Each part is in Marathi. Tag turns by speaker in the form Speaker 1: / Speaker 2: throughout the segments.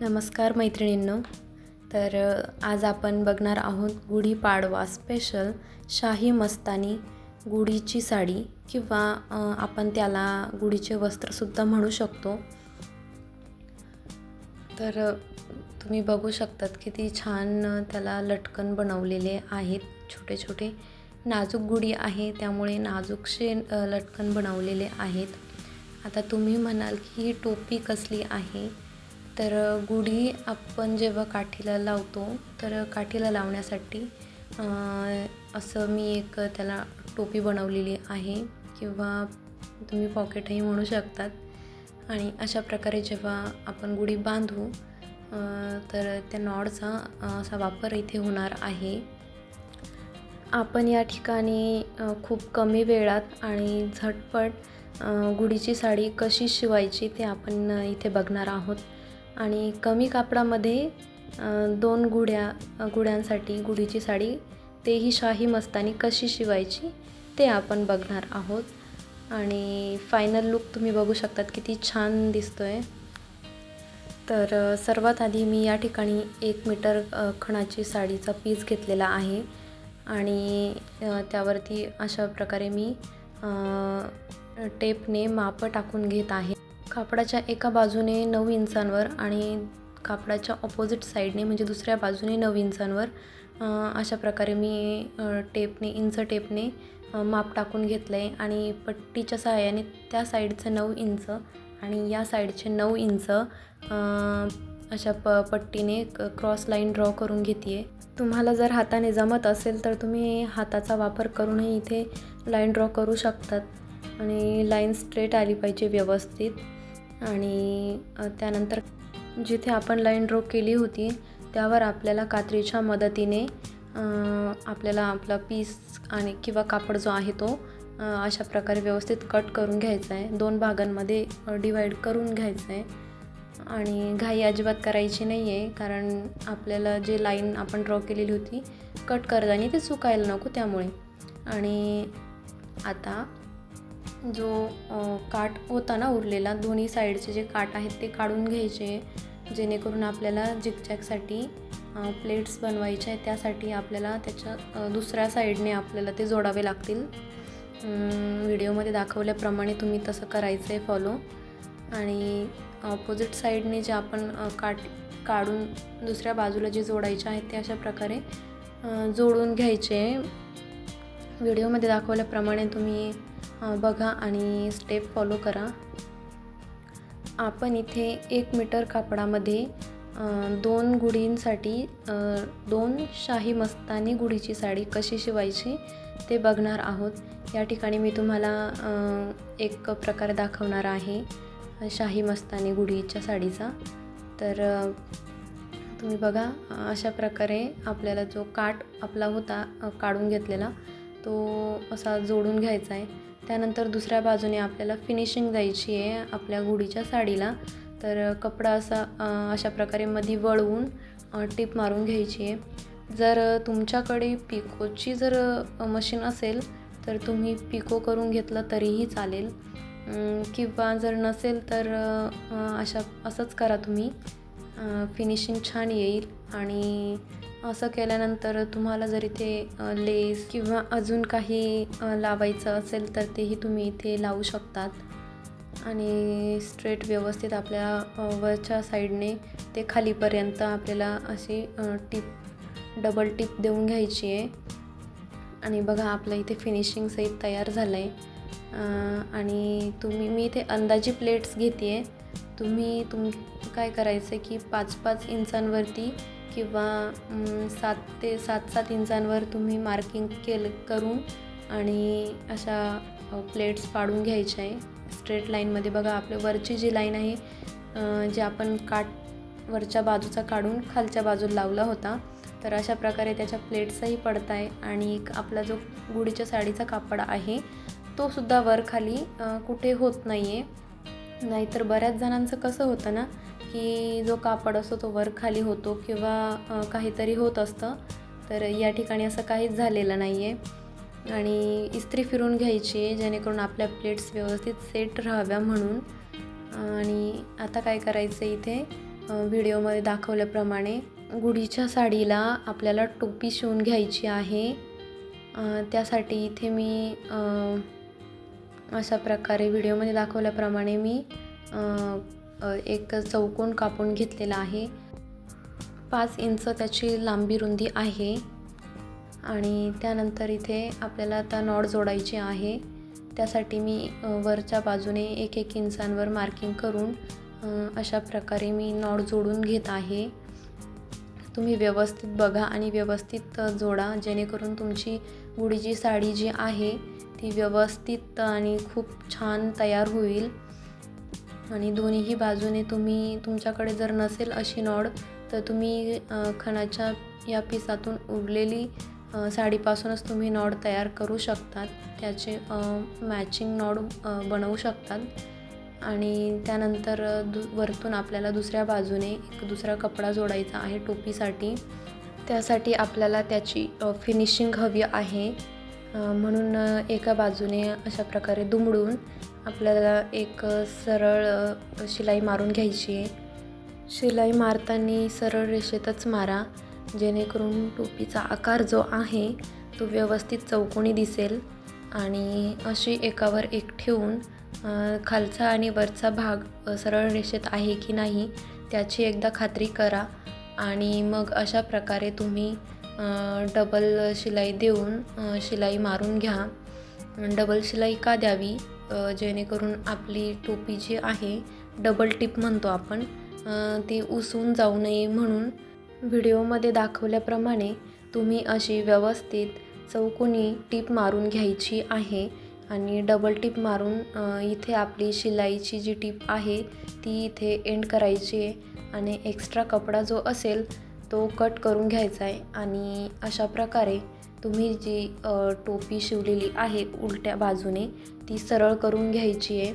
Speaker 1: नमस्कार मैत्रिणींनो. तर आज आपण बघणार आहोत गुढीपाडवा स्पेशल शाही मस्तानी गुढीची साडी किंवा आपण त्याला गुढीचे वस्त्रसुद्धा म्हणू शकतो. तर तुम्ही बघू शकतात किती छान त्याला लटकन बनवलेले आहेत. छोटे छोटे नाजूक गुढी आहे त्यामुळे नाजूकशे लटकन बनवलेले आहेत. आता तुम्ही म्हणाल की ही टोपी कसली आहे? तर गुढी आपण जेव्हा काठीला लावतो तर काठीला लावण्यासाठी असं मी एक त्याला टोपी बनवलेली आहे किंवा तुम्ही पॉकेटही म्हणू शकतात. आणि अशा प्रकारे जेव्हा आपण गुढी बांधू तर त्या नॉडचा असा वापर इथे होणार आहे. आपण या ठिकाणी खूप कमी वेळात आणि झटपट गुढीची साडी कशी शिवायची ते आपण इथे बघणार आहोत. आणि कमी कापडामध्ये दोन गुड्या गुड्यांसाठी गुढीची साडी तेही शाही मस्तानी कशी शिवायची ते आपण बघणार आहोत. आणि फायनल लुक तुम्ही बघू शकतात किती छान दिसतो आहे तर सर्वात आधी मी या ठिकाणी एक मीटर खणाची साडीचा पीस घेतलेला आहे. आणि त्यावरती अशा प्रकारे मी टेपने मापं टाकून घेत आहे. कापडाच्या एका बाजूने नऊ इंचांवर आणि कापडाच्या ऑपोजिट साईडने म्हणजे दुसऱ्या बाजूने नऊ इंचांवर अशा प्रकारे मी टेपने इंच टेपने माप टाकून घेतलं आहे आणि पट्टीच्या सहाय्याने त्या साईडचं नऊ इंच आणि या साईडचे नऊ इंच अशा प पट्टीने क क्रॉस लाईन ड्रॉ करून घेते आहे तुम्हाला जर हाताने जमत असेल तर तुम्ही हाताचा वापर करूनही इथे लाईन ड्रॉ करू शकतात. आणि लाईन स्ट्रेट आली पाहिजे व्यवस्थित. आणि त्यानंतर जिथे आपण लाईन ड्रॉ केली होती त्यावर आपल्याला कात्रीच्या मदतीने आपल्याला आपला पीस आणि किंवा कापड जो आहे तो अशा प्रकारे व्यवस्थित कट करून घ्यायचा आहे. दोन भागांमध्ये डिवाईड करून घ्यायचं आहे. आणि घाई अजिबात करायची नाही आहे कारण आपल्याला जे लाईन आपण ड्रॉ केलेली होती कट करताना ते चुकायला नको त्यामुळे. आणि आता जो काठ होता ना उरलेला दोन्ही साईडचे जे काठ आहेत ते काढून घ्यायचे जेणेकरून आपल्याला जिगजॅगसाठी प्लेट्स बनवायचे आहेत त्यासाठी आपल्याला त्याच्या दुसऱ्या साईडने आपल्याला ते जोडावे लागतील. व्हिडिओमध्ये दाखवल्याप्रमाणे तुम्ही तसं करायचं आहे फॉलो आणि ऑपोजिट साईडने जे आपण काट काठ काढून दुसऱ्या बाजूला जे जोडायचे आहेत ते अशा प्रकारे जोडून घ्यायचे. व्हिडिओमध्ये दाखवल्याप्रमाणे तुम्ही बघा आणि स्टेप फॉलो करा. आपण इथे एक मीटर कापडामध्ये दोन गुढींसाठी दोन शाही मस्तानी गुढीची साडी कशी शिवायची ते बघणार आहोत. या ठिकाणी मी तुम्हाला एक प्रकार दाखवणार आहे शाही मस्तानी गुढीच्या साडीचा. तर तुम्ही बघा अशा प्रकारे आपल्याला जो काठ आपला होता काढून घेतलेला तो असा जोडून घ्यायचा आहे. त्यानंतर दुसऱ्या बाजूने आपल्याला फिनिशिंग द्यायची आहे आपल्या गुडीच्या साडीला. तर कपडा असा अशा प्रकारे मध्ये वळवून टीप टिप मारून घ्यायची आहे. जर तुमच्याकडे पिकोची जर मशीन असेल तर तुम्ही पिको करून घेतलं तरीही चालेल. किंवा जर नसेल तर अशा असंच करा तुम्ही. फिनिशिंग छान येईल आणि असं केल्यानंतर तुम्हाला जर इथे लेस किंवा अजून काही लावायचं असेल तर तेही तुम्ही इथे लावू शकतात. आणि स्ट्रेट व्यवस्थित आपल्या वरच्या साईडने ते खालीपर्यंत आपल्याला अशी टिप डबल टिप देऊन घ्यायची आहे. आणि बघा आपलं इथे फिनिशिंग सहित तयार झालं आहे आणि तुम्ही मी इथे अंदाजी प्लेट्स घेते आहे तुम्ही तुम काय करायचं आहे की पाच पाच इंचांवरती किंवा सात ते सात सात इंचांवर तुम्ही मार्किंग केलं करून आणि अशा प्लेट्स पाडून घ्यायच्या आहे. स्ट्रेट लाईनमध्ये बघा आपल्या वरची जी लाईन आहे जे आपण काट वरच्या बाजूचा काढून खालच्या बाजूला लावला होता तर अशा प्रकारे त्याच्या प्लेट्सही पडत आहे आणि एक आपला जो गुढीच्या साडीचा कापड आहे तो सुद्धा वर खाली कुठे होत नाही आहे नाहीतर बऱ्याच जणांचं कसं होतं ना की जो कापड असतो तो वर खाली होतो किंवा काहीतरी होत असतं. तर या ठिकाणी असं काहीच झालेलं नाही आहे आणि इस्त्री फिरून घ्यायची आहे जेणेकरून आपल्या प्लेट्स व्यवस्थित सेट राहाव्या म्हणून. आणि आता काय करायचं इथे? व्हिडिओमध्ये दाखवल्याप्रमाणे गुढीच्या साडीला आपल्याला टोपी शिवून घ्यायची आहे. त्यासाठी इथे मी अशा प्रकारे व्हिडिओमध्ये दाखवल्याप्रमाणे मी एक चौकोन कापून घेतलेला आहे. पाच इंच त्याची लांबी रुंदी आहे. आणि त्यानंतर इथे आपल्याला आता नॉड जोडायची आहे. त्यासाठी मी वरच्या बाजूने एक एक इंचांवर मार्किंग करून अशा प्रकारे मी नॉड जोडून घेत आहे. तुम्ही व्यवस्थित बघा आणि व्यवस्थित जोडा जेणेकरून तुमची गुढीची साडी जी आहे ती व्यवस्थित आणि खूप छान तयार होईल. आणि दोन्हीही बाजूने तुम्ही तुमच्याकडे जर नसेल अशी नॉड तर तुम्ही खणाच्या या पिसातून उरलेली साडीपासूनच तुम्ही नॉड तयार करू शकतात. त्याचे मॅचिंग नॉड बनवू शकतात. आणि त्यानंतर दु वरतून आपल्याला दुसऱ्या बाजूने एक दुसरा कपडा जोडायचा आहे टोपीसाठी. त्यासाठी आपल्याला त्याची फिनिशिंग हवी आहे. म्हणून एका बाजूने अशा प्रकारे दुमडून आपल्याला एक सरळ शिलाई मारून घ्यायची आहे. शिलाई मारताना सरळ रेषेतच मारा जेणेकरून टोपीचा आकार जो आहे तो व्यवस्थित चौकोनी दिसेल आणि अशी एकावर एक ठेवून खालचा आणि वरचा भाग सरळ रेषेत आहे की नाही त्याची एकदा खात्री करा आणि मग अशा प्रकारे तुम्ही डबल शिलाई देऊन शिलाई मारून घ्या. डबल शिलाई का द्यावी? जेणेकरून आपली टोपी जी आहे डबल टिप म्हणतो आपण ती उसून जाऊ नये म्हणून व्हिडिओमध्ये दाखवल्याप्रमाणे तुम्ही अशी व्यवस्थित चौकोनी टीप मारून घ्यायची आहे आणि डबल टीप मारून इथे आपली शिलाईची जी टीप आहे ती इथे एंड करायची आहे. आणि एक्स्ट्रा कपडा जो असेल तो कट करून घ्यायचा आहे आणि अशा प्रकारे तुम्ही जी टोपी शिवलेली आहे उलट्या बाजूने ती सरळ करून घ्यायची आहे.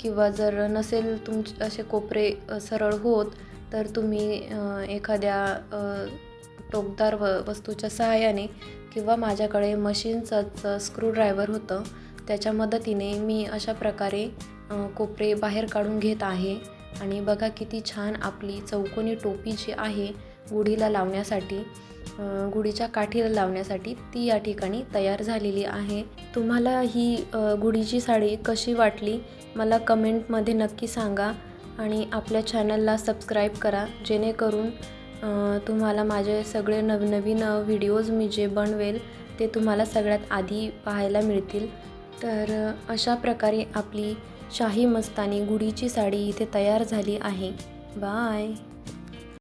Speaker 1: किंवा जर नसेल तुमचे असे कोपरे सरळ होत तर तुम्ही एखाद्या टोकदार व वस्तूच्या सहाय्याने किंवा माझ्याकडे मशीनचंच स्क्रूड्रायव्हर होतं त्याच्या मदतीने मी अशा प्रकारे कोपरे बाहेर काढून घेत आहे. आणि बघा किती छान आपली चौकोनी टोपी जी आहे गुढीला लावण्यासाठी गुढीच्या काठीला लावण्यासाठी ती या ठिकाणी तयार झालेली आहे. तुम्हाला ही गुढीची साडी कशी वाटली मला कमेंटमध्ये नक्की सांगा आणि आपल्या चॅनलला सबस्क्राईब करा जेणेकरून तुम्हाला माझे सगळे नवनवीन व्हिडिओज मी जे बनवेल ते तुम्हाला सगळ्यात आधी पाहायला मिळतील. तर अशा प्रकारे आपली शाही मस्तानी गुढीची साडी इथे तयार झाली आहे. बाय!